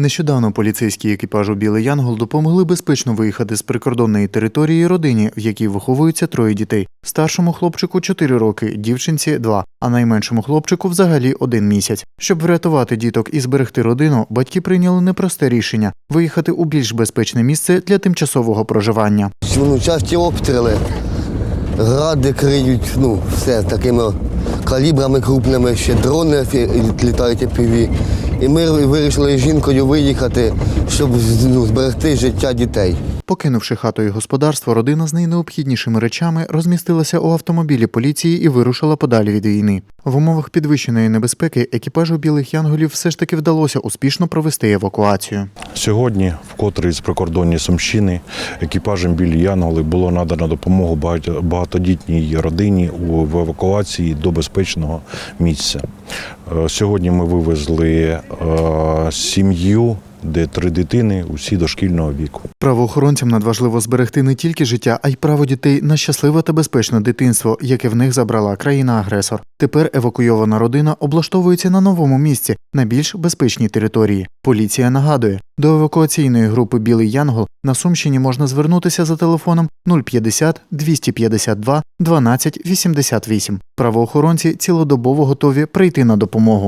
Нещодавно поліцейські екіпажу Білий Янгол допомогли безпечно виїхати з прикордонної території родині, в якій виховуються троє дітей. Старшому хлопчику 4 роки, дівчинці 2, а найменшому хлопчику взагалі один місяць. Щоб врятувати діток і зберегти родину, батьки прийняли непросте рішення виїхати у більш безпечне місце для тимчасового проживання. Часті обстріли, гради криють, ну, все такими калібрами крупними, ще дрони літають піві. І ми вирішили з жінкою виїхати, щоб ну, зберегти життя дітей. Покинувши хату і господарство, родина з найнеобхіднішими речами розмістилася у автомобілі поліції і вирушила подалі від війни. В умовах підвищеної небезпеки екіпажу білих янголів все ж таки вдалося успішно провести евакуацію. Сьогодні, вкотре із прикордонні Сумщини, екіпажем білі Янголи було надано допомогу багатодітній родині у евакуації до безпечного місця. Е, Сьогодні ми вивезли е, сім'ю, де три дитини, усі дошкільного віку. Правоохоронцям надважливо зберегти не тільки життя, а й право дітей на щасливе та безпечне дитинство, яке в них забрала країна-агресор. Тепер евакуйована родина облаштовується на новому місці, на більш безпечній території. Поліція нагадує, до евакуаційної групи Білий Янгол на Сумщині можна звернутися за телефоном 050 252 12 88. Правоохоронці цілодобово готові прийти на допомогу.